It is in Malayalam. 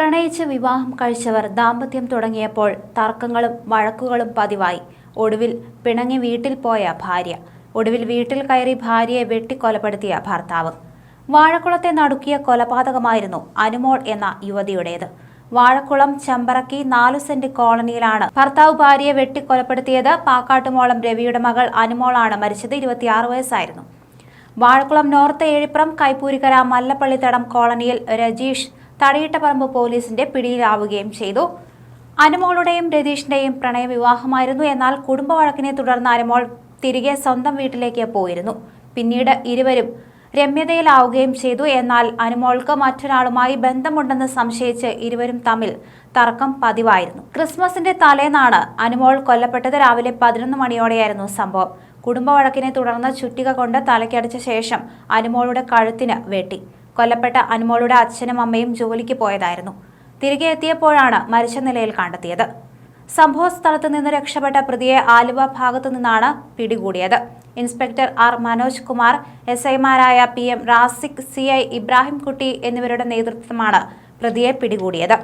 പ്രണയിച്ച് വിവാഹം കഴിച്ചവർ ദാമ്പത്യം തുടങ്ങിയപ്പോൾ തർക്കങ്ങളും വഴക്കുകളും പതിവായി. ഒടുവിൽ പിണങ്ങി വീട്ടിൽ പോയ ഭാര്യ. ഒടുവിൽ വീട്ടിൽ കയറി ഭാര്യയെ വെട്ടിക്കൊലപ്പെടുത്തിയ ഭർത്താവ്. വാഴക്കുളത്തെ നടുക്കിയ കൊലപാതകമായിരുന്നു അനുമോൾ എന്ന യുവതിയുടേത്. വാഴക്കുളം ചമ്പറക്കി നാലു സെന്റ് കോളനിയിലാണ് ഭർത്താവ് ഭാര്യയെ വെട്ടിക്കൊലപ്പെടുത്തിയത്. പാക്കാട്ടുമോളം രവിയുടെ മകൾ അനുമോളാണ് മരിച്ചത്. ഇരുപത്തിയാറ് വയസ്സായിരുന്നു. വാഴക്കുളം നോർത്ത് ഏഴിപ്പുറം കൈപ്പൂരിക്കര മല്ലപ്പള്ളിത്തടം കോളനിയിൽ രജീഷ് തടിയിട്ടപ്പറമ്പ് പോലീസിന്റെ പിടിയിലാവുകയും ചെയ്തു. അനുമോളുടെയും രതീഷിന്റെയും പ്രണയവിവാഹമായിരുന്നു. എന്നാൽ കുടുംബ വഴക്കിനെ തുടർന്ന് അനുമോൾ തിരികെ സ്വന്തം വീട്ടിലേക്ക് പോയിരുന്നു. പിന്നീട് ഇരുവരും രമ്യതയിലാവുകയും ചെയ്തു. എന്നാൽ അനുമോൾക്ക് മറ്റൊരാളുമായി ബന്ധമുണ്ടെന്ന് സംശയിച്ച് ഇരുവരും തമ്മിൽ തർക്കം പതിവായിരുന്നു. ക്രിസ്മസിന്റെ തലേന്നാണ് അനുമോൾ കൊല്ലപ്പെട്ടത്. രാവിലെ പതിനൊന്ന് മണിയോടെയായിരുന്നു സംഭവം. കുടുംബ വഴക്കിനെ തുടർന്ന് ചുറ്റിക കൊണ്ട് തലയ്ക്കടിച്ച ശേഷം അനുമോളുടെ കഴുത്തിന് വെട്ടി. കൊല്ലപ്പെട്ട അനുമോളുടെ അച്ഛനും അമ്മയും ജോലിക്ക് പോയതായിരുന്നു. തിരികെ എത്തിയപ്പോഴാണ് മരിച്ച നിലയിൽ കണ്ടെത്തിയത്. സംഭവ സ്ഥലത്ത് നിന്ന് രക്ഷപ്പെട്ട പ്രതിയെ ആലുവ ഭാഗത്തു നിന്നാണ് പിടികൂടിയത്. Inspector R Manoj Kumar S ഐമാരായ P M Rasiq C I Ibrahimkutty എന്നിവരുടെ നേതൃത്വമാണ് പ്രതിയെ പിടികൂടിയത്.